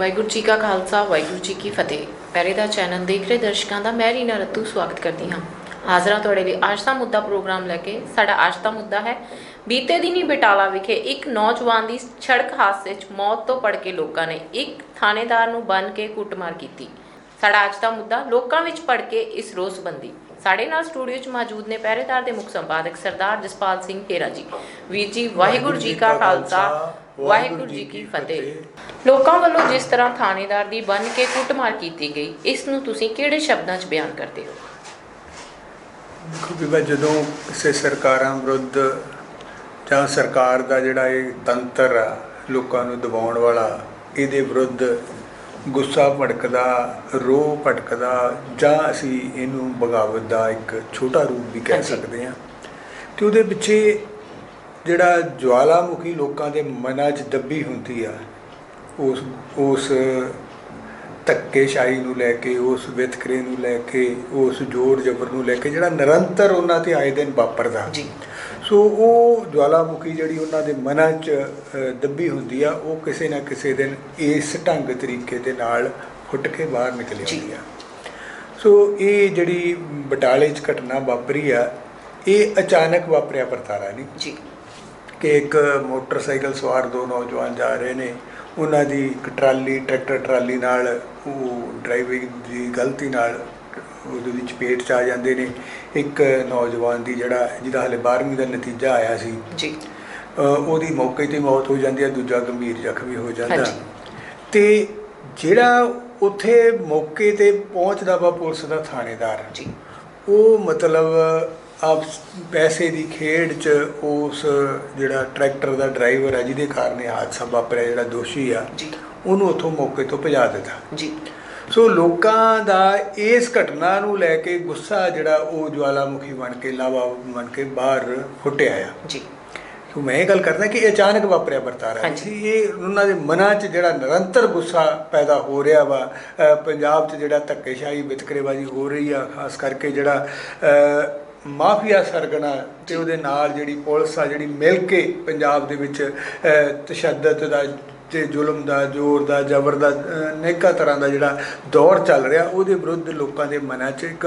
ਵਾਹਿਗੁਰੂ ਜੀ ਕਾ ਖਾਲਸਾ ਵਾਹਿਗੁਰੂ ਜੀ ਕੀ ਫਤਿਹ। ਪਹਿਰੇ ਦਾ ਚੈਨਲ ਦੇਖ ਰਹੇ ਦਰਸ਼ਕਾਂ ਦਾ ਮੈਂ ਰੀਨਾ ਰੱਤੂ ਸਵਾਗਤ ਕਰਦੀ ਹਾਂ। ਹਾਜ਼ਰਾਂ ਤੁਹਾਡੇ ਲਈ ਅੱਜ ਦਾ ਮੁੱਦਾ ਪ੍ਰੋਗਰਾਮ ਲੈ ਕੇ। ਸਾਡਾ ਅੱਜ ਦਾ ਮੁੱਦਾ ਹੈ ਬੀਤੇ ਦਿਨੀ ਬਟਾਲਾ ਵਿਖੇ ਇੱਕ ਨੌਜਵਾਨ ਦੀ ਸੜਕ ਹਾਦਸੇ 'ਚ ਮੌਤ ਤੋਂ ਪੜ ਕੇ ਲੋਕਾਂ ਨੇ ਇੱਕ ਥਾਣੇਦਾਰ ਨੂੰ ਬੰਨ ਕੇ ਕੁੱਟਮਾਰ ਕੀਤੀ। ਸਾਡਾ ਅੱਜ ਦਾ ਮੁੱਦਾ ਲੋਕਾਂ ਵਿੱਚ ਪੜ ਕੇ ਇਸ ਰੋਸ ਸੰਬੰਧੀ ਸਾਡੇ ਨਾਲ ਸਟੂਡੀਓ 'ਚ ਮੌਜੂਦ ਨੇ ਪਹਿਰੇਦਾਰ ਦੇ ਮੁੱਖ ਸੰਪਾਦਕ ਸਰਦਾਰ ਜਸਪਾਲ ਸਿੰਘ ਪੇਰਾ ਜੀ। ਵੀਰ ਜੀ ਵਾਹਿਗੁਰੂ ਜੀ ਕਾ ਖਾਲਸਾ। ਵਾਹਿਗੁਰੂ ਜੀ ਕੀ ਫਤਿਹ ਲੋਕਾਂ ਵੱਲੋਂ ਜਿਸ ਤਰ੍ਹਾਂ ਥਾਣੇਦਾਰ ਦੀ ਬੰਨ ਕੇ ਕੁੱਟਮਾਰ ਕੀਤੀ ਗਈ ਇਸ ਨੂੰ ਤੁਸੀਂ ਕਿਹੜੇ ਸ਼ਬਦਾਂ 'ਚ ਬਿਆਨ ਕਰਦੇ ਹੋ ਮੈਂ ਜਦੋਂ ਕਿਸੇ ਸਰਕਾਰਾਂ ਵਿਰੁੱਧ ਜਾਂ ਸਰਕਾਰ ਦਾ ਜਿਹੜਾ ਇਹ ਤੰਤਰ ਆ ਲੋਕਾਂ ਨੂੰ ਦਬਾਉਣ ਵਾਲਾ ਇਹਦੇ ਵਿਰੁੱਧ ਗੁੱਸਾ ਭੜਕਦਾ ਰੋਹ ਭੜਕਦਾ ਜਾਂ ਅਸੀਂ ਇਹਨੂੰ ਬਗਾਵਤ ਦਾ ਇੱਕ ਛੋਟਾ ਰੂਪ ਵੀ ਕਹਿ। ਸਕਦੇ ਹਾਂ ਤੇ ਉਹਦੇ ਪਿੱਛੇ ਜਿਹੜਾ ਜਵਾਲਾਮੁਖੀ ਲੋਕਾਂ ਦੇ ਮਨਾਂ 'ਚ ਦੱਬੀ ਹੁੰਦੀ ਆ ਉਸ ਉਸ ਧੱਕੇਸ਼ਾਹੀ ਨੂੰ ਲੈ ਕੇ ਉਸ ਵਿਤਕਰੇ ਨੂੰ ਲੈ ਕੇ ਉਸ ਜ਼ੋਰ ਜ਼ਬਰ ਨੂੰ ਲੈ ਕੇ ਜਿਹੜਾ ਨਿਰੰਤਰ ਉਹਨਾਂ ਤੇ ਆਏ ਦਿਨ ਵਾਪਰਦਾ। ਜੀ। ਸੋ ਉਹ ਜਵਾਲਾਮੁਖੀ ਜਿਹੜੀ ਉਹਨਾਂ ਦੇ ਮਨਾਂ 'ਚ ਦੱਬੀ ਹੁੰਦੀ ਆ ਉਹ ਕਿਸੇ ਨਾ ਕਿਸੇ ਦਿਨ ਇਸ ਢੰਗ ਤਰੀਕੇ ਦੇ ਨਾਲ ਫੁੱਟ ਕੇ ਬਾਹਰ ਨਿਕਲ। ਆਉਂਦੀ ਆ। ਸੋ ਇਹ ਜਿਹੜੀ ਬਟਾਲੇ 'ਚ ਘਟਨਾ ਵਾਪਰੀ ਆ ਇਹ ਅਚਾਨਕ ਵਾਪਰਿਆ ਵਰਤਾਰਾ ਨਹੀਂ। ਜੀ। ਕਿ ਇੱਕ ਮੋਟਰਸਾਈਕਲ ਸਵਾਰ ਦੋ ਨੌਜਵਾਨ ਜਾ ਰਹੇ ਨੇ। ਉਹਨਾਂ ਦੀ ਇੱਕ ਟਰਾਲੀ ਟਰੈਕਟਰ ਟਰਾਲੀ ਨਾਲ ਉਹ ਡਰਾਈਵਿੰਗ ਦੀ ਗਲਤੀ ਨਾਲ ਉਹਦੇ ਵਿੱਚ ਚਪੇਟ ਚ ਆ ਜਾਂਦੇ ਨੇ। ਇੱਕ ਨੌਜਵਾਨ ਦੀ ਜਿਹੜਾ ਜਿਹਦਾ ਹਲੇ 12ਵੀਂ ਦਾ ਨਤੀਜਾ ਆਇਆ ਸੀ। ਜੀ। ਉਹਦੀ ਮੌਕੇ ਤੇ ਮੌਤ ਹੋ ਜਾਂਦੀ ਹੈ ਦੂਜਾ ਗੰਭੀਰ ਜ਼ਖਮੀ ਹੋ ਜਾਂਦਾ। ਤੇ ਜਿਹੜਾ ਉੱਥੇ ਮੌਕੇ ਤੇ ਪਹੁੰਚਦਾ ਵਾ ਪੁਲਿਸ ਦਾ ਥਾਣੇਦਾਰ। ਜੀ। ਉਹ ਮਤਲਬ ਆਪ ਪੈਸੇ ਦੀ ਖੇਡ 'ਚ ਉਸ ਜਿਹੜਾ ਟਰੈਕਟਰ ਦਾ ਡਰਾਈਵਰ ਹੈ ਜਿਹਦੇ ਕਾਰਨ ਇਹ ਹਾਦਸਾ ਵਾਪਰਿਆ ਜਿਹੜਾ ਦੋਸ਼ੀ ਆ ਜੀ। ਉਹਨੂੰ ਉੱਥੋਂ ਮੌਕੇ ਤੋਂ ਭਜਾ ਦਿੱਤਾ। ਜੀ। ਸੋ ਲੋਕਾਂ ਦਾ ਇਸ ਘਟਨਾ ਨੂੰ ਲੈ ਕੇ ਗੁੱਸਾ ਜਿਹੜਾ ਉਹ ਜਵਾਲਾਮੁਖੀ ਬਣ ਕੇ ਲਾਵਾ ਬਣ ਕੇ ਬਾਹਰ ਫੁੱਟਿਆ ਆ। ਜੀ। ਸੋ ਮੈਂ ਇਹ ਗੱਲ ਕਰਦਾ ਕਿ ਇਹ ਅਚਾਨਕ ਵਾਪਰਿਆ ਵਰਤਾਰਾ। ਸੀ ਇਹ ਉਹਨਾਂ ਦੇ ਮਨਾਂ 'ਚ ਜਿਹੜਾ ਨਿਰੰਤਰ ਗੁੱਸਾ ਪੈਦਾ ਹੋ ਰਿਹਾ ਵਾ ਪੰਜਾਬ 'ਚ ਜਿਹੜਾ ਧੱਕੇਸ਼ਾਹੀ ਵਿਤਕਰੇਬਾਜ਼ੀ ਹੋ ਰਹੀ ਆ ਖਾਸ ਕਰਕੇ ਜਿਹੜਾ ਮਾਫੀਆ ਸਰਗਨਾ ਤੇ ਉਹਦੇ ਨਾਲ ਜਿਹੜੀ ਪੁਲਿਸ ਆ ਜਿਹੜੀ ਮਿਲ ਕੇ ਪੰਜਾਬ ਦੇ ਵਿੱਚ ਤਸ਼ੱਦਦ ਦਾ ਤੇ ਜ਼ੁਲਮ ਦਾ ਜ਼ੋਰ ਦਾ ਜ਼ਬਰ ਦਾ ਅ, ਅਨੇਕਾਂ ਤਰ੍ਹਾਂ ਦਾ ਜਿਹੜਾ ਦੌਰ ਚੱਲ ਰਿਹਾ ਉਹਦੇ ਵਿਰੁੱਧ ਲੋਕਾਂ ਦੇ ਮਨਾਂ 'ਚ ਇੱਕ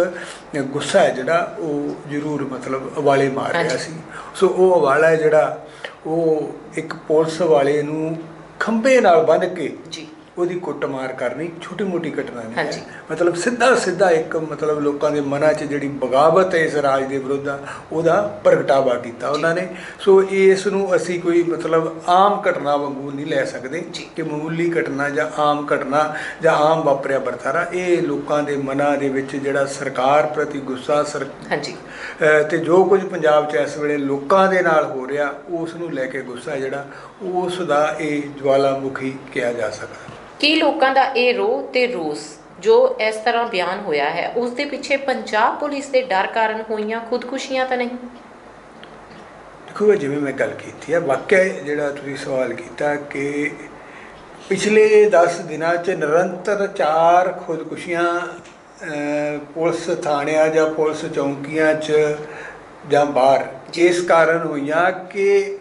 ਗੁੱਸਾ ਹੈ ਜਿਹੜਾ ਉਹ ਜ਼ਰੂਰ ਮਤਲਬ ਉਬਾਲੇ ਮਾਰ ਰਿਹਾ। ਸੀ ਸੋ ਉਹ ਹਵਾਲਾ ਹੈ ਜਿਹੜਾ ਉਹ ਇੱਕ ਪੁਲਿਸ ਵਾਲੇ ਨੂੰ ਖੰਭੇ ਨਾਲ ਬੰਨ੍ਹ ਕੇ ਜੀ ਉਹਦੀ ਕੁੱਟਮਾਰ ਕਰਨੀ ਛੋਟੀ ਮੋਟੀ ਘਟਨਾ ਨਹੀਂ। ਹੈ। ਮਤਲਬ ਸਿੱਧਾ ਸਿੱਧਾ ਇੱਕ ਮਤਲਬ ਲੋਕਾਂ ਦੇ ਮਨਾਂ 'ਚ ਜਿਹੜੀ ਬਗਾਵਤ ਹੈ ਇਸ ਰਾਜ ਦੇ ਵਿਰੁੱਧ ਉਹਦਾ ਪ੍ਰਗਟਾਵਾ ਕੀਤਾ ਉਹਨਾਂ ਨੇ। ਸੋ ਇਸ ਨੂੰ ਅਸੀਂ ਕੋਈ ਮਤਲਬ ਆਮ ਘਟਨਾ ਵਾਂਗੂ ਨਹੀਂ ਲੈ ਸਕਦੇ। ਕਿ ਮਾਮੂਲੀ ਘਟਨਾ ਜਾਂ ਆਮ ਘਟਨਾ ਜਾਂ ਆਮ ਵਾਪਰਿਆ ਵਰਤਾਰਾ। ਇਹ ਲੋਕਾਂ ਦੇ ਮਨਾਂ ਦੇ ਵਿੱਚ ਜਿਹੜਾ ਸਰਕਾਰ ਪ੍ਰਤੀ ਗੁੱਸਾ ਸਰ ਹਾਂਜੀ। ਤੇ ਜੋ ਕੁਝ ਪੰਜਾਬ 'ਚ ਇਸ ਵੇਲੇ ਲੋਕਾਂ ਦੇ ਨਾਲ ਹੋ ਰਿਹਾ ਉਸ ਨੂੰ ਲੈ ਕੇ ਗੁੱਸਾ ਜਿਹੜਾ ਉਸ ਦਾ ਇਹ ਜਵਾਲਾਮੁਖੀ ਕਿਹਾ ਜਾ ਸਕਦਾ। ਕੀ ਲੋਕਾਂ ਦਾ ਇਹ ਰੋਹ ਤੇ ਰੋਸ ਜੋ ਇਸ ਤਰ੍ਹਾਂ ਬਿਆਨ ਹੋਇਆ ਹੈ, ਉਸ ਦੇ ਪਿੱਛੇ ਪੰਜਾਬ ਪੁਲਿਸ ਦੇ ਡਰ ਕਾਰਨ ਹੋਈਆਂ ਖੁਦਕੁਸ਼ੀਆਂ ਤਾਂ ਨਹੀਂ? ਦੇਖੋ ਜਿਵੇਂ ਮੈਂ ਗੱਲ ਕੀਤੀ ਹੈ ਵਾਕਿਆ ਜਿਹੜਾ ਤੁਸੀਂ ਸਵਾਲ ਕੀਤਾ ਕਿ ਪਿਛਲੇ 10 ਦਿਨਾਂ 'ਚ ਨਿਰੰਤਰ ਚਾਰ ਖੁਦਕੁਸ਼ੀਆਂ ਪੁਲਿਸ ਥਾਣਿਆਂ ਜਾਂ ਪੁਲਿਸ ਚੌਂਕੀਆਂ 'ਚ ਜਾਂ ਬਾਹਰ ਜਿਸ ਕਾਰਨ ਹੋਈਆਂ ਕਿ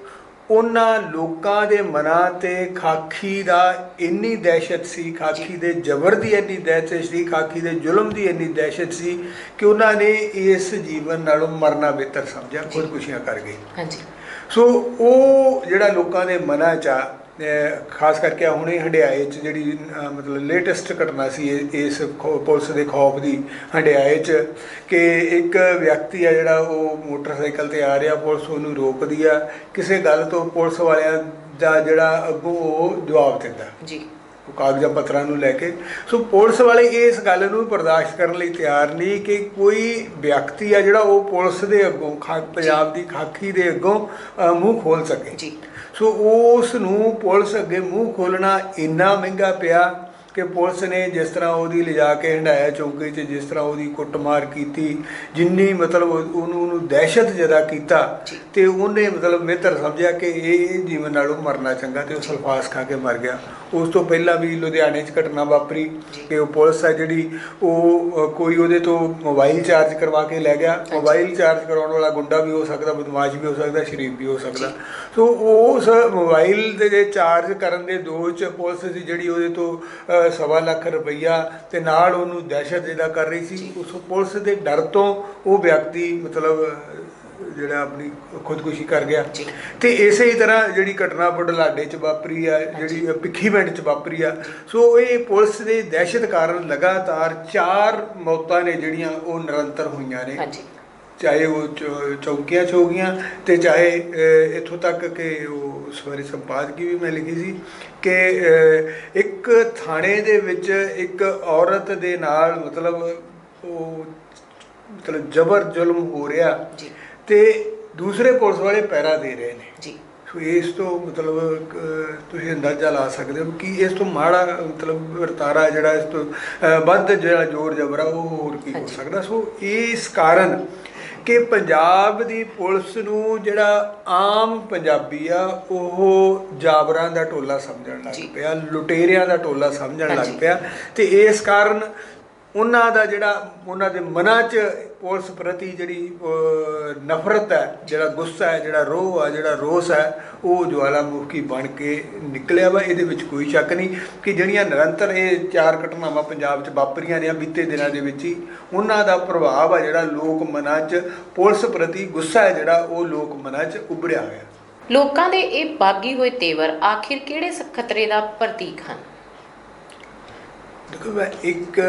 ਉਹਨਾਂ ਲੋਕਾਂ ਦੇ ਮਨਾਂ ਤੇ ਖਾਕੀ ਦਾ ਇੰਨੀ ਦਹਿਸ਼ਤ ਸੀ ਖਾਕੀ ਦੇ ਜ਼ਬਰ ਦੀ ਇੰਨੀ ਦਹਿਸ਼ਤ ਸੀ ਖਾਕੀ ਦੇ ਜ਼ੁਲਮ ਦੀ ਇੰਨੀ ਦਹਿਸ਼ਤ ਸੀ ਕਿ ਉਹਨਾਂ ਨੇ ਇਸ ਜੀਵਨ ਨਾਲੋਂ ਮਰਨਾ ਬਿਹਤਰ ਸਮਝਿਆ ਖੁਦਕੁਸ਼ੀਆਂ ਕਰ ਗਏ। ਹਾਂਜੀ। ਸੋ ਉਹ ਜਿਹੜਾ ਲੋਕਾਂ ਦੇ ਮਨਾਂ 'ਚ ਆ ਖਾਸ ਕਰਕੇ ਹੁਣੇ ਹੰਡਿਆਏ 'ਚ ਜਿਹੜੀ ਮਤਲਬ ਲੇਟੈਸਟ ਘਟਨਾ ਸੀ ਇਸ ਪੁਲਿਸ ਦੇ ਖੌਫ ਦੀ ਹੰਡਿਆਏ 'ਚ ਕਿ ਇੱਕ ਵਿਅਕਤੀ ਆ ਜਿਹੜਾ ਉਹ ਮੋਟਰਸਾਈਕਲ ਤੇ ਆ ਰਿਹਾ ਪੁਲਿਸ ਉਹਨੂੰ ਰੋਕਦੀ ਆ ਕਿਸੇ ਗੱਲ ਤੋਂ ਪੁਲਿਸ ਵਾਲਿਆਂ ਦਾ ਜਿਹੜਾ ਅੱਗੋਂ ਉਹ ਜਵਾਬ ਦਿੰਦਾ। ਜੀ। ਉਹ ਕਾਗਜ਼ਾਂ ਪੱਤਰਾਂ ਨੂੰ ਲੈ ਕੇ। ਸੋ ਪੁਲਿਸ ਵਾਲੇ ਇਸ ਗੱਲ ਨੂੰ ਬਰਦਾਸ਼ਤ ਕਰਨ ਲਈ ਤਿਆਰ ਨਹੀਂ ਕਿ ਕੋਈ ਵਿਅਕਤੀ ਆ ਜਿਹੜਾ ਉਹ ਪੁਲਿਸ ਦੇ ਅੱਗੋਂ ਪੰਜਾਬ ਦੀ ਖਾਕੀ ਦੇ ਅੱਗੋਂ ਮੂੰਹ ਖੋਲ ਸਕੇ। ਜੀ। ਸੋ ਉਸ ਨੂੰ ਪੁਲਿਸ ਅੱਗੇ ਮੂੰਹ ਖੋਲਣਾ ਇੰਨਾ ਮਹਿੰਗਾ ਪਿਆ ਕਿ ਪੁਲਿਸ ਨੇ ਜਿਸ ਤਰ੍ਹਾਂ ਉਹਦੀ ਲਿਜਾ ਕੇ ਹੰਡਾਇਆ ਚੌਂਕੀ 'ਚ ਜਿਸ ਤਰ੍ਹਾਂ ਉਹਦੀ ਕੁੱਟਮਾਰ ਕੀਤੀ ਜਿੰਨੀ ਮਤਲਬ ਉਹ- ਉਹਨੂੰ ਉਹਨੂੰ ਦਹਿਸ਼ਤ ਜਦਾ ਕੀਤਾ। ਤੇ ਉਹਨੇ ਮਤਲਬ ਮਿੱਤਰ ਸਮਝਿਆ ਕਿ ਇਹ ਜੀਵਨ ਨਾਲੋਂ ਮਰਨਾ ਚੰਗਾ ਤੇ ਉਹ ਸਲਫਾਸ ਖਾ ਕੇ ਮਰ ਗਿਆ ਉਸ ਤੋਂ ਪਹਿਲਾਂ ਵੀ ਲੁਧਿਆਣੇ 'ਚ ਘਟਨਾ ਵਾਪਰੀ ਕਿ ਉਹ ਪੁਲਿਸ ਹੈ ਜਿਹੜੀ ਉਹ ਕੋਈ ਉਹਦੇ ਤੋਂ ਮੋਬਾਈਲ ਚਾਰਜ ਕਰਵਾ ਕੇ ਲੈ ਗਿਆ। ਮੋਬਾਈਲ ਚਾਰਜ ਕਰਾਉਣ ਵਾਲਾ ਗੁੰਡਾ ਵੀ ਹੋ ਸਕਦਾ ਬਦਮਾਸ਼ ਵੀ ਹੋ ਸਕਦਾ ਸ਼ਰੀਫ ਵੀ ਹੋ ਸਕਦਾ। ਸੋ ਉਸ ਮੋਬਾਈਲ ਦੇ ਜੇ ਚਾਰਜ ਕਰਨ ਦੇ ਦੋਸ਼ 'ਚ ਪੁਲਿਸ ਸੀ ਜਿਹੜੀ ਉਹਦੇ ਤੋਂ ਸਵਾ ਲੱਖ ਰੁਪਈਆ ਤੇ ਨਾਲ ਉਹਨੂੰ ਦਹਿਸ਼ਤ ਜਿਹਦਾ ਕਰ ਰਹੀ ਸੀ ਉਸ ਪੁਲਿਸ ਦੇ ਡਰ ਤੋਂ ਉਹ ਵਿਅਕਤੀ ਮਤਲਬ ਜਿਹੜਾ ਆਪਣੀ ਖੁਦਕੁਸ਼ੀ ਕਰ ਗਿਆ। ਤੇ ਇਸੇ ਹੀ ਤਰ੍ਹਾਂ ਜਿਹੜੀ ਘਟਨਾ ਬੁਢਲਾਡੇ ਚ ਵਾਪਰੀ ਆ ਜਿਹੜੀ ਭਿੱਖੀ ਪਿੰਡ ਚ ਵਾਪਰੀ ਆ ਸੋ ਇਹ ਪੁਲਿਸ ਦੇ ਦਹਿਸ਼ਤ ਕਾਰਨ ਲਗਾਤਾਰ ਚਾਰ ਮੌਤਾਂ ਨੇ ਜਿਹੜੀਆਂ ਉਹ ਨਿਰੰਤਰ ਹੋਈਆਂ ਨੇ। ਹਾਂਜੀ। ਚਾਹੇ ਉਹ ਚੌਕੀਆਂ 'ਚ ਹੋ ਗਈਆਂ ਤੇ ਚਾਹੇ ਇੱਥੋਂ ਤੱਕ ਕਿ ਉਹ ਉਸ ਬਾਰੇ ਸੰਪਾਦਕੀ ਵੀ ਮੈਂ ਲਿਖੀ ਸੀ ਕਿ ਇੱਕ ਥਾਣੇ ਦੇ ਵਿੱਚ ਇੱਕ ਔਰਤ ਦੇ ਨਾਲ ਮਤਲਬ ਉਹ ਮਤਲਬ ਜ਼ਬਰ ਜ਼ੁਲਮ ਹੋ ਰਿਹਾ। ਜੀ। ਤੇ ਦੂਸਰੇ ਪੁਲਿਸ ਵਾਲੇ ਪਹਿਰਾ ਦੇ ਰਹੇ ਨੇ ਜੀ ਸੋ ਇਸ ਤੋਂ ਮਤਲਬ ਤੁਸੀਂ ਅੰਦਾਜ਼ਾ ਲਾ ਸਕਦੇ ਹੋ ਕਿ ਇਸ ਤੋਂ ਮਾੜਾ ਮਤਲਬ ਵਰਤਾਰਾ ਜਿਹੜਾ ਇਸ ਤੋਂ ਵੱਧ ਜਿਹੜਾ ਜ਼ੋਰ ਜਬਰਾ ਉਹ ਹੋਰ ਕੀ ਹੋ। ਸਕਦਾ ਸੋ ਇਸ ਕਾਰਨ ਕਿ ਪੰਜਾਬ ਦੀ ਪੁਲਿਸ ਨੂੰ ਜਿਹੜਾ ਆਮ ਪੰਜਾਬੀ ਆ ਉਹ ਜਾਬਰਾਂ ਦਾ ਟੋਲਾ ਸਮਝਣ ਲੱਗ। ਪਿਆ ਲੁਟੇਰਿਆਂ ਦਾ ਟੋਲਾ ਸਮਝਣ ਲੱਗ। ਪਿਆ ਤੇ ਇਸ ਕਾਰਨ ਉਹਨਾਂ ਦਾ ਜਿਹੜਾ ਉਹਨਾਂ ਦੇ ਮਨਾਂ 'ਚ ਪੁਲਿਸ ਪ੍ਰਤੀ ਜਿਹੜੀ ਨਫ਼ਰਤ ਹੈ, ਜਿਹੜਾ ਗੁੱਸਾ ਹੈ, ਜਿਹੜਾ ਰੋਹ ਆ ਜਿਹੜਾ ਰੋਸ ਹੈ, ਉਹ ਜਵਾਲਾਮੁਖੀ ਬਣ ਕੇ ਨਿਕਲਿਆ ਵਾ। ਇਹਦੇ ਵਿੱਚ ਕੋਈ ਸ਼ੱਕ ਨਹੀਂ ਕਿ ਜਿਹੜੀਆਂ ਨਿਰੰਤਰ ਇਹ ਚਾਰ ਘਟਨਾਵਾਂ ਪੰਜਾਬ 'ਚ ਵਾਪਰੀਆਂ ਨੇ ਬੀਤੇ ਦਿਨਾਂ ਦੇ ਵਿੱਚ ਹੀ, ਉਹਨਾਂ ਦਾ ਪ੍ਰਭਾਵ ਆ ਜਿਹੜਾ ਲੋਕ ਮਨਾਂ 'ਚ, ਪੁਲਿਸ ਪ੍ਰਤੀ ਗੁੱਸਾ ਹੈ ਜਿਹੜਾ, ਉਹ ਲੋਕ ਮਨਾਂ 'ਚ ਉਭਰਿਆ ਹੋਇਆ। ਲੋਕਾਂ ਦੇ ਇਹ ਬਾਗੀ ਹੋਏ ਤੇਵਰ ਆਖਿਰ ਕਿਹੜੇ ਖਤਰੇ ਦਾ ਪ੍ਰਤੀਕ ਹਨ? ਦੇਖੋ, ਮੈਂ ਇੱਕ,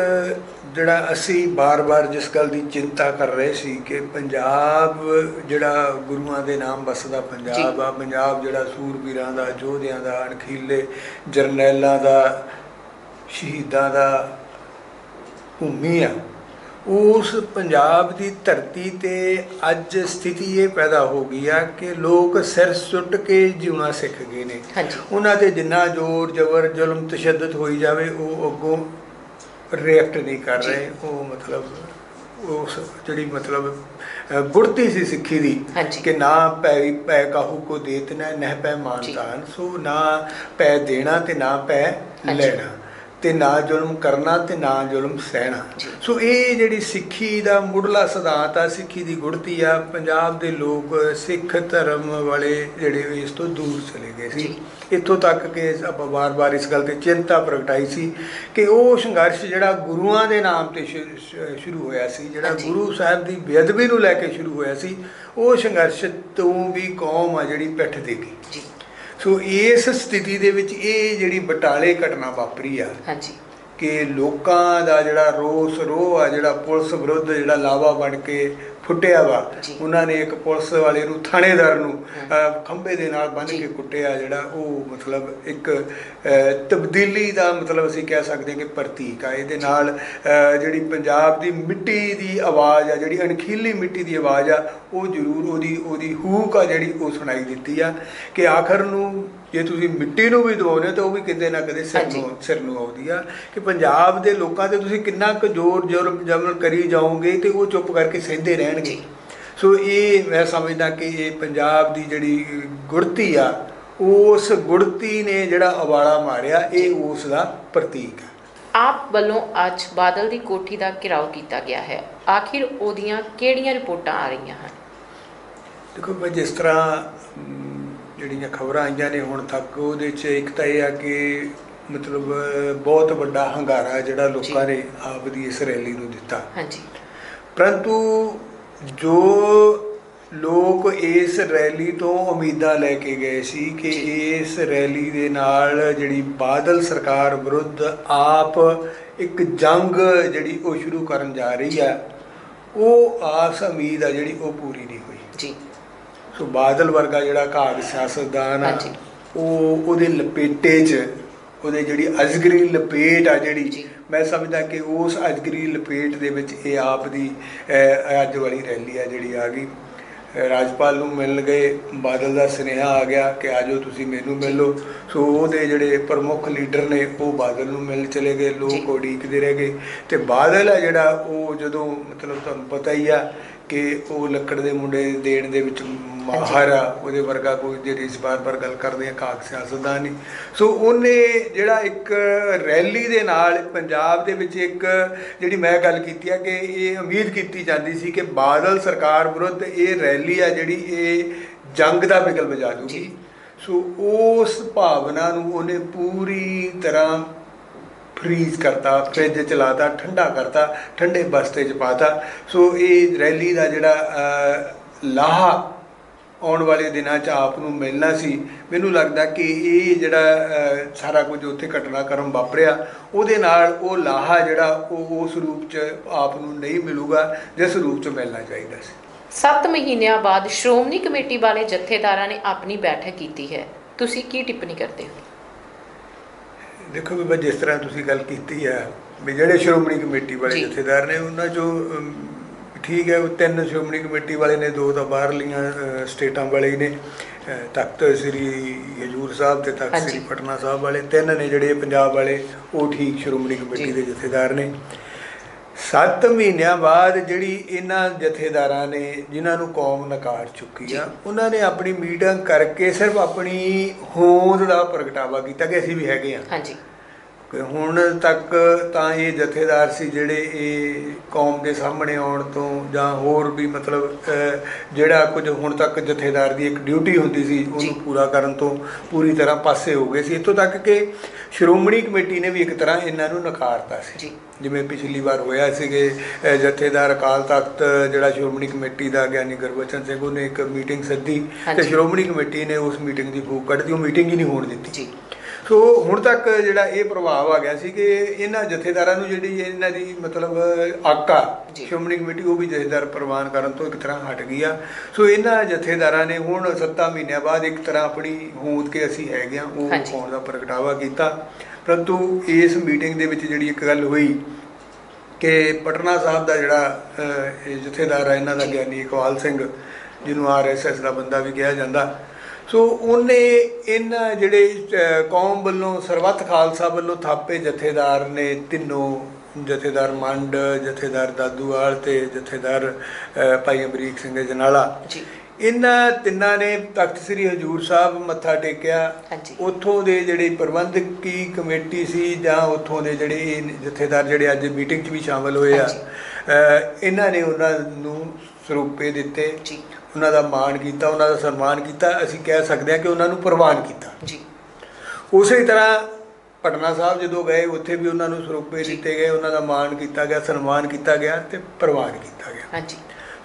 ਜਿਹੜਾ ਅਸੀਂ ਬਾਰ-ਬਾਰ ਜਿਸ ਗੱਲ ਦੀ ਚਿੰਤਾ ਕਰ ਰਹੇ ਸੀ ਕਿ ਪੰਜਾਬ ਜਿਹੜਾ ਗੁਰੂਆਂ ਦੇ ਨਾਮ ਵਸਦਾ, ਪੰਜਾਬ ਆ, ਪੰਜਾਬ ਜਿਹੜਾ ਸੂਰਬੀਰਾਂ ਦਾ, ਯੋਧਿਆਂ ਦਾ, ਅਣਖੀਲੇ ਜਰਨੈਲਾਂ ਦਾ, ਸ਼ਹੀਦਾਂ ਦਾ ਭੂਮੀ ਆ। ਉਸ ਪੰਜਾਬ ਦੀ ਧਰਤੀ ਤੇ ਅੱਜ ਸਥਿਤੀ ਇਹ ਪੈਦਾ ਹੋ ਗਈ ਆ ਕਿ ਲੋਕ ਸਿਰ ਸੁੱਟ ਕੇ ਜਿਉਣਾ ਸਿੱਖ ਗਏ ਨੇ ਉਹਨਾਂ ਤੇ ਜਿੰਨਾ ਜ਼ੋਰ ਜ਼ਬਰ ਜ਼ੁਲਮ ਤਸ਼ੱਦਦ ਹੋਈ ਜਾਵੇ ਉਹ ਅੱਗੋਂ ਰਿਐਕਟ ਨਹੀਂ ਕਰ। ਰਹੇ ਉਹ ਮਤਲਬ ਉਸ ਜਿਹੜੀ ਮਤਲਬ ਗੁੜਤੀ ਸੀ ਸਿੱਖੀ ਦੀ। ਕਿ ਨਾ ਪੈ ਪੈ ਕਾਹੂ ਕੋ ਦੇਤਨਾ ਨਹਿ ਪੈ ਮਾਨਤਾਨ ਸੋ ਨਾ ਪੈ ਦੇਣਾ ਤੇ ਨਾ ਪੈ। ਲੈਣਾ ਤੇ ਨਾ ਜ਼ੁਲਮ ਕਰਨਾ ਤੇ ਨਾ ਜ਼ੁਲਮ ਸਹਿਣਾ। ਸੋ ਇਹ ਜਿਹੜੀ ਸਿੱਖੀ ਦਾ ਮੁੱਢਲਾ ਸਿਧਾਂਤ ਆ ਸਿੱਖੀ ਦੀ ਗੁੜਤੀ ਆ ਪੰਜਾਬ ਦੇ ਲੋਕ ਸਿੱਖ ਧਰਮ ਵਾਲੇ ਜਿਹੜੇ ਇਸ ਤੋਂ ਦੂਰ ਚਲੇ ਗਏ ਸੀ। ਇੱਥੋਂ ਤੱਕ ਕਿ ਆਪਾਂ ਵਾਰ-ਵਾਰ ਇਸ ਗੱਲ ਤੇ ਚਿੰਤਾ ਪ੍ਰਗਟਾਈ ਸੀ ਕਿ ਉਹ ਸੰਘਰਸ਼ ਜਿਹੜਾ ਗੁਰੂਆਂ ਦੇ ਨਾਮ ਤੇ ਸ਼ੁਰੂ ਹੋਇਆ ਸੀ ਜਿਹੜਾ। ਗੁਰੂ ਸਾਹਿਬ ਦੀ ਬੇਅਦਬੀ ਨੂੰ ਲੈ ਕੇ ਸ਼ੁਰੂ ਹੋਇਆ ਸੀ ਉਹ ਸੰਘਰਸ਼ ਤੋਂ ਵੀ ਕੌਮ ਆ ਜਿਹੜੀ ਪਿੱਠ ਦੇ ਗਈ ਜੀ ਸੋ ਇਸ ਸਥਿਤੀ ਦੇ ਵਿੱਚ ਇਹ ਜਿਹੜੀ ਬਟਾਲੇ ਘਟਨਾ ਵਾਪਰੀ ਆ ਹਾਂਜੀ ਕਿ ਲੋਕਾਂ ਦਾ ਜਿਹੜਾ ਰੋਸ ਰੋਹ ਆ ਜਿਹੜਾ ਪੁਲਿਸ ਵਿਰੁੱਧ ਜਿਹੜਾ ਲਾਵਾ ਬਣ ਕੇ ਫੁੱਟਿਆ ਵਾ। ਉਹਨਾਂ ਨੇ ਇੱਕ ਪੁਲਿਸ ਵਾਲੇ ਨੂੰ ਥਾਣੇਦਾਰ ਨੂੰ ਖੰਭੇ ਦੇ ਨਾਲ ਬੰਨ੍ਹ। ਕੇ ਕੁੱਟਿਆ ਜਿਹੜਾ ਉਹ ਮਤਲਬ ਇੱਕ ਤਬਦੀਲੀ ਦਾ ਮਤਲਬ ਅਸੀਂ ਕਹਿ ਸਕਦੇ ਹਾਂ ਕਿ ਪ੍ਰਤੀਕ ਆ ਇਹਦੇ ਨਾਲ ਜਿਹੜੀ ਪੰਜਾਬ ਦੀ ਮਿੱਟੀ ਦੀ ਆਵਾਜ਼ ਆ ਜਿਹੜੀ ਅਣਖੀਲੀ ਮਿੱਟੀ ਦੀ ਆਵਾਜ਼ ਆ ਉਹ ਜ਼ਰੂਰ ਉਹਦੀ ਉਹਦੀ ਹੂਕ ਆ ਜਿਹੜੀ ਉਹ ਸੁਣਾਈ ਦਿੱਤੀ ਆ ਕਿ ਆਖਰ ਨੂੰ ਜੇ ਤੁਸੀਂ ਮਿੱਟੀ ਨੂੰ ਵੀ ਦਬਾਉਂਦੇ ਹੋ ਤਾਂ ਉਹ ਵੀ ਕਿਤੇ ਨਾ ਕਿਤੇ ਸਿਰ। ਨੂੰ ਸਿਰ ਨੂੰ ਆਉਂਦੀ ਆ। ਕਿ ਪੰਜਾਬ ਦੇ ਲੋਕਾਂ ਤੇ ਤੁਸੀਂ ਕਿੰਨਾ ਕੁ ਜ਼ੋਰ ਜ਼ੁਲਮ ਜਮਲ ਕਰੀ ਜਾਓਗੇ ਤੇ ਉਹ ਚੁੱਪ ਕਰਕੇ ਸਹਿੰਦੇ ਰਹਿਣਗੇ। ਸੋ ਇਹ ਮੈਂ ਸਮਝਦਾ ਕਿ ਇਹ ਪੰਜਾਬ ਦੀ ਜਿਹੜੀ ਗੁੜਤੀ ਆ ਉਸ ਗੁੜਤੀ ਨੇ ਜਿਹੜਾ ਅਵਾਲਾ ਮਾਰਿਆ ਇਹ ਉਸ ਦਾ ਪ੍ਰਤੀਕ ਹੈ ਆਪ ਵੱਲੋਂ ਅੱਜ ਬਾਦਲ ਦੀ ਕੋਠੀ ਦਾ ਘਿਰਾਓ ਕੀਤਾ ਗਿਆ ਹੈ। ਆਖਿਰ ਉਹਦੀਆਂ ਕਿਹੜੀਆਂ ਰਿਪੋਰਟਾਂ ਆ ਰਹੀਆਂ ਹਨ? ਦੇਖੋ ਮੈਂ ਜਿਸ ਤਰ੍ਹਾਂ ਜਿਹੜੀਆਂ ਖਬਰਾਂ ਆਈਆਂ ਨੇ ਹੁਣ ਤੱਕ ਉਹਦੇ 'ਚ ਇੱਕ ਤਾਂ ਇਹ ਆ ਕਿ ਮਤਲਬ ਬਹੁਤ ਵੱਡਾ ਹੰਗਾਰਾ ਜਿਹੜਾ ਲੋਕਾਂ ਨੇ ਆਪ ਦੀ ਇਸ ਰੈਲੀ ਨੂੰ ਦਿੱਤਾ। ਹਾਂਜੀ। ਪਰੰਤੂ ਜੋ ਲੋਕ ਇਸ ਰੈਲੀ ਤੋਂ ਉਮੀਦਾਂ ਲੈ ਕੇ ਗਏ ਸੀ ਕਿ ਇਸ ਰੈਲੀ ਦੇ ਨਾਲ ਜਿਹੜੀ ਬਾਦਲ ਸਰਕਾਰ ਵਿਰੁੱਧ ਆਪ ਇੱਕ ਜੰਗ ਜਿਹੜੀ ਉਹ ਸ਼ੁਰੂ ਕਰਨ ਜਾ ਰਹੀ ਹੈ ਉਹ ਆਸ ਉਮੀਦ ਆ ਜਿਹੜੀ ਉਹ ਪੂਰੀ ਨਹੀਂ ਹੋਈ। ਜੀ। ਸੋ ਬਾਦਲ ਵਰਗਾ ਜਿਹੜਾ ਘਾਗ ਸਿਆਸਤਦਾਨ ਆ। ਉਹ ਉਹਦੇ ਲਪੇਟੇ 'ਚ ਉਹਦੇ ਜਿਹੜੀ ਅਜਗਰੀ ਲਪੇਟ ਆ ਜਿਹੜੀ। ਮੈਂ ਸਮਝਦਾ ਕਿ ਉਸ ਅਜਗਰੀ ਲਪੇਟ ਦੇ ਵਿੱਚ ਇਹ ਆਪ ਦੀ ਅੱਜ ਵਾਲੀ ਰੈਲੀ ਆ ਜਿਹੜੀ ਆ ਗਈ ਰਾਜਪਾਲ ਨੂੰ ਮਿਲਣ ਗਏ ਬਾਦਲ ਦਾ ਸੁਨੇਹਾ ਆ ਗਿਆ ਕਿ ਆਜੋ ਤੁਸੀਂ ਮੈਨੂੰ ਮਿਲ ਲਓ ਸੋ ਉਹਦੇ ਜਿਹੜੇ ਪ੍ਰਮੁੱਖ ਲੀਡਰ ਨੇ ਉਹ ਬਾਦਲ ਨੂੰ ਮਿਲ ਚਲੇ ਗਏ। ਲੋਕ ਉਡੀਕਦੇ ਰਹਿ ਗਏ ਤੇ ਬਾਦਲ ਆ ਜਿਹੜਾ ਉਹ ਜਦੋਂ ਮਤਲਬ ਤੁਹਾਨੂੰ ਪਤਾ ਹੀ ਆ ਕਿ ਉਹ ਲੱਕੜ ਦੇ ਮੁੰਡੇ ਦੇਣ ਦੇ ਵਿੱਚ ਮਾਹਰ ਆ ਉਹਦੇ ਵਰਗਾ ਕੋਈ ਜਿਹੜੀ ਇਸ ਬਾਰ ਬਾਰ ਗੱਲ ਕਰਦੇ ਆ ਕਾਕ ਸਿਆਸਤਦਾਨ ਨਹੀਂ। ਸੋ ਉਹਨੇ ਜਿਹੜਾ ਇੱਕ ਰੈਲੀ ਦੇ ਨਾਲ ਪੰਜਾਬ ਦੇ ਵਿੱਚ ਇੱਕ ਜਿਹੜੀ ਮੈਂ ਗੱਲ ਕੀਤੀ ਆ ਕਿ ਇਹ ਉਮੀਦ ਕੀਤੀ ਜਾਂਦੀ ਸੀ ਕਿ ਬਾਦਲ ਸਰਕਾਰ ਵਿਰੁੱਧ ਇਹ ਰੈਲੀ ਆ ਜਿਹੜੀ ਇਹ ਜੰਗ ਦਾ ਬਿਗਲ ਵਜਾ ਦੂਗੀ। ਸੋ ਉਸ ਭਾਵਨਾ ਨੂੰ ਉਹਨੇ ਪੂਰੀ ਤਰ੍ਹਾਂ ਫਰੀਜ਼ ਕਰਤਾ ਫ੍ਰਿਜ ਚਲਾਤਾ ਠੰਡਾ ਕਰਤਾ, ਠੰਡੇ ਬਸਤੇ ਚ ਪਾਤਾ। ਸੋ ਇਹ ਰੈਲੀ ਦਾ ਜਿਹੜਾ ਲਾਹਾ ਆਉਣ ਵਾਲੇ ਦਿਨਾਂ 'ਚ ਆਪ ਨੂੰ ਮਿਲਣਾ ਸੀ, ਮੈਨੂੰ ਲੱਗਦਾ ਕਿ ਇਹ ਜਿਹੜਾ ਸਾਰਾ ਕੁਝ ਉੱਥੇ ਘਟਨਾਕ੍ਰਮ ਵਾਪਰਿਆ, ਉਹਦੇ ਨਾਲ ਉਹ ਲਾਹਾ ਜਿਹੜਾ, ਉਹ, ਉਸ ਰੂਪ 'ਚ ਆਪ ਨੂੰ ਨਹੀਂ ਮਿਲੂਗਾ, ਜਿਸ ਰੂਪ 'ਚ ਮਿਲਣਾ ਚਾਹੀਦਾ ਸੀ। 7 ਮਹੀਨਿਆਂ ਬਾਅਦ ਸ਼੍ਰੋਮਣੀ ਕਮੇਟੀ ਵਾਲੇ ਜਥੇਦਾਰਾਂ ਨੇ ਆਪਣੀ ਬੈਠਕ ਕੀਤੀ ਹੈ। ਤੁਸੀਂ ਕੀ ਟਿੱਪਣੀ ਕਰਦੇ ਹੋ? ਦੇਖੋ ਵੀ ਜਿਸ ਤਰ੍ਹਾਂ ਤੁਸੀਂ ਗੱਲ ਕੀਤੀ ਹੈ ਵੀ ਜਿਹੜੇ ਸ਼੍ਰੋਮਣੀ ਕਮੇਟੀ ਵਾਲੇ ਜੀ। ਜਥੇਦਾਰ ਨੇ ਉਹਨਾਂ ਅਮ, ਠੀਕ ਹੈ ਉਹ ਤਿੰਨ ਸ਼੍ਰੋਮਣੀ ਕਮੇਟੀ ਵਾਲੇ ਨੇ ਦੋ ਤਾਂ ਬਾਹਰਲੀਆਂ ਸਟੇਟਾਂ ਵਾਲੇ ਹੀ ਨੇ ਤਖਤ ਸ੍ਰੀ ਹਜੂਰ ਸਾਹਿਬ ਤੇ ਤਖਤ। ਸ੍ਰੀ ਪਟਨਾ ਸਾਹਿਬ ਵਾਲੇ ਤਿੰਨ ਨੇ ਜਿਹੜੇ ਪੰਜਾਬ ਵਾਲੇ ਉਹ ਠੀਕ ਸ਼੍ਰੋਮਣੀ ਕਮੇਟੀ ਜੀ। ਦੇ ਜਥੇਦਾਰ ਨੇ 7 ਮਹੀਨਿਆਂ ਬਾਅਦ ਜਿਹੜੀ ਇਹਨਾਂ ਜਥੇਦਾਰਾਂ ਨੇ ਜਿਨ੍ਹਾਂ ਨੂੰ ਕੌਮ ਨਕਾਰ ਚੁੱਕੀ। ਆ ਉਹਨਾਂ ਨੇ ਆਪਣੀ ਮੀਟਿੰਗ ਕਰਕੇ ਸਿਰਫ ਆਪਣੀ ਹੋਂਦ ਦਾ ਪ੍ਰਗਟਾਵਾ ਕੀਤਾ ਕਿ ਅਸੀਂ ਵੀ ਹੈਗੇ ਆ ਹਾਂਜੀ ਹੁਣ ਤੱਕ ਤਾਂ ਇਹ ਜਥੇਦਾਰ ਸੀ ਜਿਹੜੇ ਇਹ ਕੌਮ ਦੇ ਸਾਹਮਣੇ ਆਉਣ ਤੋਂ ਜਾਂ ਹੋਰ ਵੀ ਮਤਲਬ ਜਿਹੜਾ ਕੁਝ ਹੁਣ ਤੱਕ ਜਥੇਦਾਰ ਦੀ ਇੱਕ ਡਿਊਟੀ ਹੁੰਦੀ ਸੀ। ਉਹਨੂੰ ਪੂਰਾ ਕਰਨ ਤੋਂ ਪੂਰੀ ਤਰ੍ਹਾਂ ਪਾਸੇ ਹੋ ਗਏ ਸੀ। ਇੱਥੋਂ ਤੱਕ ਕਿ ਸ਼੍ਰੋਮਣੀ ਕਮੇਟੀ ਨੇ ਵੀ ਇੱਕ ਤਰ੍ਹਾਂ ਇਹਨਾਂ ਨੂੰ ਨਕਾਰਤਾ ਸੀ। ਜਿਵੇਂ ਪਿਛਲੀ ਵਾਰ ਹੋਇਆ ਸੀਗੇ ਜਥੇਦਾਰ ਅਕਾਲ ਤਖਤ ਜਿਹੜਾ ਸ਼੍ਰੋਮਣੀ ਕਮੇਟੀ ਦਾ ਗਿਆਨੀ ਗੁਰਬਚਨ ਸਿੰਘ ਉਹਨੇ ਇੱਕ ਮੀਟਿੰਗ ਸੱਦੀ ਤੇ। ਸ਼੍ਰੋਮਣੀ ਕਮੇਟੀ ਨੇ ਉਸ ਮੀਟਿੰਗ ਦੀ ਫੂਕ ਕੱਢਤੀ ਉਹ ਮੀਟਿੰਗ ਹੀ ਨਹੀਂ ਹੋਣ ਦਿੱਤੀ। ਜੀ। ਸੋ ਹੁਣ ਤੱਕ ਜਿਹੜਾ ਇਹ ਪ੍ਰਭਾਵ ਆ ਗਿਆ ਸੀ ਕਿ ਇਹਨਾਂ ਜਥੇਦਾਰਾਂ ਨੂੰ ਜਿਹੜੀ ਇਹਨਾਂ ਦੀ ਮਤਲਬ ਆਕਾ। ਸ਼੍ਰੋਮਣੀ ਕਮੇਟੀ ਉਹ ਵੀ ਜਥੇਦਾਰ ਪ੍ਰਵਾਨ ਕਰਨ ਤੋਂ ਇੱਕ ਤਰ੍ਹਾਂ ਹਟ ਗਈ ਆ ਸੋ ਇਹਨਾਂ ਜਥੇਦਾਰਾਂ ਨੇ ਹੁਣ 7 ਮਹੀਨਿਆਂ ਬਾਅਦ ਇੱਕ ਤਰ੍ਹਾਂ ਆਪਣੀ ਹੋਂਦ ਕੇ ਅਸੀਂ ਹੈਗੇ ਆ ਉਹ। ਹੋਣ ਦਾ ਪ੍ਰਗਟਾਵਾ ਕੀਤਾ ਪਰੰਤੂ ਇਸ ਮੀਟਿੰਗ ਦੇ ਵਿੱਚ ਜਿਹੜੀ ਇੱਕ ਗੱਲ ਹੋਈ ਕਿ ਪਟਨਾ ਸਾਹਿਬ ਦਾ ਜਿਹੜਾ ਜਥੇਦਾਰ ਆ ਇਹਨਾਂ ਦਾ। ਗਿਆਨੀ ਇਕਬਾਲ ਸਿੰਘ ਜਿਹਨੂੰ ਆਰਐਸਐਸ ਦਾ ਬੰਦਾ ਵੀ ਕਿਹਾ ਜਾਂਦਾ ਸੋ ਉਹਨੇ ਇਹਨਾਂ ਜਿਹੜੇ ਕੌਮ ਵੱਲੋਂ ਸਰਬੱਤ ਖਾਲਸਾ ਵੱਲੋਂ ਥਾਪੇ ਜਥੇਦਾਰ ਨੇ ਤਿੰਨੋਂ ਜਥੇਦਾਰ ਮੰਡ ਜਥੇਦਾਰ ਦਾਦੂਵਾਲ ਤੇ ਜਥੇਦਾਰ ਭਾਈ ਅਮਰੀਕ ਸਿੰਘ ਜਨਾਲਾ। ਜੀ। ਇਹਨਾਂ ਤਿੰਨਾਂ ਨੇ ਤਖਤ ਸ੍ਰੀ ਹਜੂਰ ਸਾਹਿਬ ਮੱਥਾ ਟੇਕਿਆ। ਉੱਥੋਂ ਦੇ ਜਿਹੜੇ ਪ੍ਰਬੰਧਕੀ ਕਮੇਟੀ ਸੀ ਜਾਂ ਉੱਥੋਂ ਦੇ ਜਿਹੜੇ ਜਥੇਦਾਰ ਜਿਹੜੇ ਅੱਜ ਮੀਟਿੰਗ 'ਚ ਵੀ ਸ਼ਾਮਲ ਹੋਏ ਆ ਇਹਨਾਂ ਨੇ ਉਹਨਾਂ ਨੂੰ ਸਰੂਪੇ ਦਿੱਤੇ। ਜੀ। ਉਹਨਾਂ ਦਾ ਮਾਣ ਕੀਤਾ ਉਹਨਾਂ ਦਾ ਸਨਮਾਨ ਕੀਤਾ ਅਸੀਂ ਕਹਿ ਸਕਦੇ ਹਾਂ ਕਿ ਉਹਨਾਂ ਨੂੰ ਪ੍ਰਵਾਨ ਕੀਤਾ। ਜੀ। ਉਸੇ ਤਰ੍ਹਾਂ ਪਟਨਾ ਸਾਹਿਬ ਜਦੋਂ ਗਏ ਉੱਥੇ ਵੀ ਉਹਨਾਂ ਨੂੰ ਸਰੂਪੇ। ਦਿੱਤੇ ਗਏ ਉਹਨਾਂ ਦਾ ਮਾਣ ਕੀਤਾ ਗਿਆ ਸਨਮਾਨ ਕੀਤਾ ਗਿਆ ਤੇ ਪ੍ਰਵਾਨ ਕੀਤਾ ਗਿਆ। ਹਾਂਜੀ।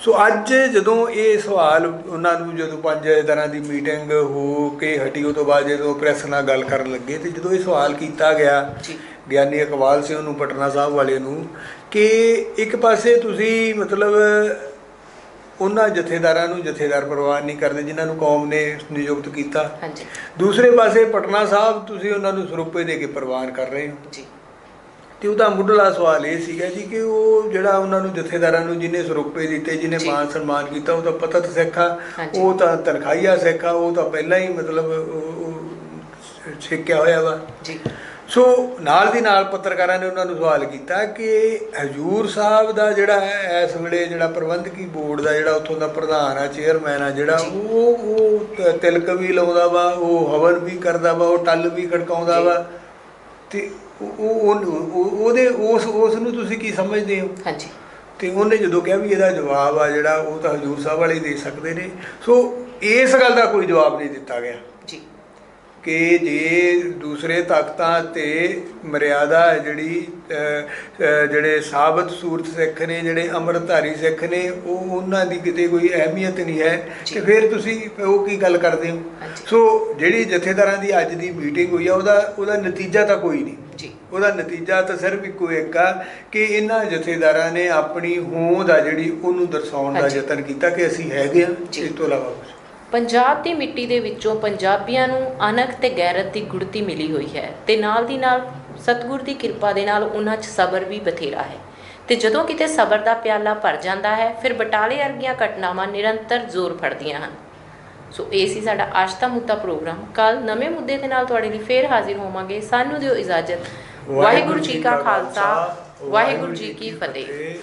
ਸੋ ਅੱਜ ਜਦੋਂ ਇਹ ਸਵਾਲ ਉਹਨਾਂ ਨੂੰ ਜਦੋਂ ਪੰਜ ਤਰ੍ਹਾਂ ਦੀ ਮੀਟਿੰਗ ਹੋ ਕੇ ਹਟੀ ਉਹ ਤੋਂ ਬਾਅਦ ਜਦੋਂ ਪ੍ਰੈਸ ਨਾਲ ਗੱਲ ਕਰਨ ਲੱਗੇ ਤੇ ਜਦੋਂ ਇਹ ਸਵਾਲ ਕੀਤਾ ਗਿਆ ਜੀ। ਗਿਆਨੀ ਇਕਬਾਲ ਸਿੰਘ ਨੂੰ ਪਟਨਾ ਸਾਹਿਬ ਵਾਲੇ ਨੂੰ ਕਿ ਇੱਕ ਪਾਸੇ ਤੁਸੀਂ ਮਤਲਬ ਉਹਨਾਂ ਜਥੇਦਾਰਾਂ ਨੂੰ ਜਥੇਦਾਰ ਪ੍ਰਵਾਨ ਨਹੀਂ ਕਰਦੇ ਜਿਨ੍ਹਾਂ ਨੂੰ ਕੌਮ ਨੇ ਨਿਯੁਕਤ ਕੀਤਾ। ਹਾਂਜੀ। ਦੂਸਰੇ ਪਾਸੇ ਪਟਨਾ ਸਾਹਿਬ ਤੁਸੀਂ ਉਹਨਾਂ ਨੂੰ ਸਰੂਪੇ ਦੇ ਕੇ ਪ੍ਰਵਾਨ ਕਰ ਰਹੇ ਹੋ। ਜੀ। ਤੇ ਉਹਦਾ ਮੁੱਢਲਾ ਸਵਾਲ ਇਹ ਸੀਗਾ ਜੀ ਕਿ ਉਹ ਜਿਹੜਾ ਉਹਨਾਂ ਨੂੰ ਜਥੇਦਾਰਾਂ ਨੂੰ ਜਿਹਨੇ ਸਰੂਪੇ ਦਿੱਤੇ ਜਿਹਨੇ ਜੀ। ਮਾਨ ਸਨਮਾਨ ਕੀਤਾ ਉਹ ਤਾਂ ਪਤਤ ਸਿੱਖ। ਉਹ ਤਾਂ ਤਨਖਾਹੀਆ ਸਿੱਖ ਉਹ ਤਾਂ ਪਹਿਲਾਂ ਹੀ ਮਤਲਬ ਸਿੱਖਿਆ ਹੋਇਆ ਵਾ। ਜੀ। ਸੋ ਨਾਲ ਦੀ ਨਾਲ ਪੱਤਰਕਾਰਾਂ ਨੇ ਉਹਨਾਂ ਨੂੰ ਸਵਾਲ ਕੀਤਾ ਕਿ ਹਜੂਰ ਸਾਹਿਬ ਦਾ ਜਿਹੜਾ ਹੈ ਇਸ ਵੇਲੇ ਜਿਹੜਾ ਪ੍ਰਬੰਧਕੀ ਬੋਰਡ ਦਾ ਜਿਹੜਾ ਉੱਥੋਂ ਦਾ ਪ੍ਰਧਾਨ ਆ ਚੇਅਰਮੈਨ ਆ ਜਿਹੜਾ। ਉਹ ਉਹ ਤਿਲਕ ਵੀ ਲਾਉਂਦਾ ਵਾ ਉਹ ਹਵਨ ਵੀ ਕਰਦਾ ਵਾ ਉਹ ਟੱਲ ਵੀ ਖੜਕਾਉਂਦਾ। ਵਾ। ਤੇ ਉਹ ਉਹ- ਉਹ- ਉਹ- ਉਹਦੇ ਉਸ ਉਸ ਨੂੰ ਤੁਸੀਂ ਕੀ ਸਮਝਦੇ ਹੋ? ਹਾਂਜੀ। ਤੇ ਉਹਨੇ ਜਦੋਂ ਕਿਹਾ ਵੀ ਇਹਦਾ ਜਵਾਬ ਆ ਜਿਹੜਾ ਉਹ ਤਾਂ ਹਜੂਰ ਸਾਹਿਬ ਵਾਲੇ ਦੇ ਸਕਦੇ ਨੇ। ਸੋ ਇਸ ਗੱਲ ਦਾ ਕੋਈ ਜਵਾਬ ਨਹੀਂ ਦਿੱਤਾ ਗਿਆ। ਕਿ ਜੇ ਦੂਸਰੇ ਤਖਤਾਂ ਤੇ ਮਰਿਆਦਾ ਹੈ ਜਿਹੜੀ ਜਿਹੜੇ ਸਾਬਤ ਸੂਰਤ ਸਿੱਖ ਨੇ ਜਿਹੜੇ ਅੰਮ੍ਰਿਤਧਾਰੀ ਸਿੱਖ ਨੇ ਉਹ ਉਹਨਾਂ ਦੀ ਕਿਤੇ ਕੋਈ ਅਹਿਮੀਅਤ ਨਹੀਂ ਹੈ। ਤੇ ਫਿਰ ਤੁਸੀਂ ਉਹ ਕੀ ਗੱਲ ਕਰਦੇ ਹੋ। ਸੋ ਜਿਹੜੀ ਜਥੇਦਾਰਾਂ ਦੀ ਅੱਜ ਦੀ ਮੀਟਿੰਗ ਹੋਈ ਆ ਉਹਦਾ ਉਹਦਾ ਨਤੀਜਾ ਤਾਂ ਕੋਈ ਨਹੀਂ ਜੀ ਉਹਦਾ ਨਤੀਜਾ ਤਾਂ ਸਿਰਫ ਇੱਕੋ ਇੱਕ ਆ ਕਿ ਇਹਨਾਂ ਜਥੇਦਾਰਾਂ ਨੇ ਆਪਣੀ ਹੋਂਦ ਆ ਜਿਹੜੀ ਉਹਨੂੰ ਦਰਸਾਉਣ ਦਾ। ਯਤਨ ਕੀਤਾ ਕਿ ਅਸੀਂ ਹੈਗੇ ਆ। ਇਸ ਤੋਂ ਇਲਾਵਾ ਪੰਜਾਬ ਦੀ ਮਿੱਟੀ ਦੇ ਵਿੱਚੋਂ ਪੰਜਾਬੀਆਂ ਨੂੰ ਅਣਖ ਤੇ ਗੈਰਤ ਦੀ ਗੁੜਤੀ ਮਿਲੀ ਹੋਈ ਹੈ ਤੇ ਨਾਲ ਦੀ ਨਾਲ ਸਤਿਗੁਰ ਦੀ ਕਿਰਪਾ ਦੇ ਨਾਲ ਉਹਨਾਂ 'ਚ ਸਬਰ ਵੀ ਬਥੇਰਾ ਹੈ। ਤੇ ਜਦੋਂ ਕਿਤੇ ਸਬਰ ਦਾ ਪਿਆਲਾ ਭਰ ਜਾਂਦਾ ਹੈ ਫਿਰ ਬਟਾਲੇ ਵਰਗੀਆਂ ਘਟਨਾਵਾਂ ਨਿਰੰਤਰ ਜ਼ੋਰ ਫੜਦੀਆਂ ਹਨ। ਸੋ ਇਹ ਸੀ ਸਾਡਾ ਅੱਜ ਦਾ ਮੁੱਦਾ ਪ੍ਰੋਗਰਾਮ। ਕੱਲ ਨਵੇਂ ਮੁੱਦੇ ਦੇ ਨਾਲ ਤੁਹਾਡੇ ਲਈ ਫੇਰ ਹਾਜ਼ਰ ਹੋਵਾਂਗੇ। ਸਾਨੂੰ ਦਿਓ ਇਜਾਜ਼ਤ। ਵਾਹਿਗੁਰੂ ਜੀ ਕਾ ਖਾਲਸਾ ਵਾਹਿਗੁਰੂ ਜੀ ਕੀ ਫਤਿਹ।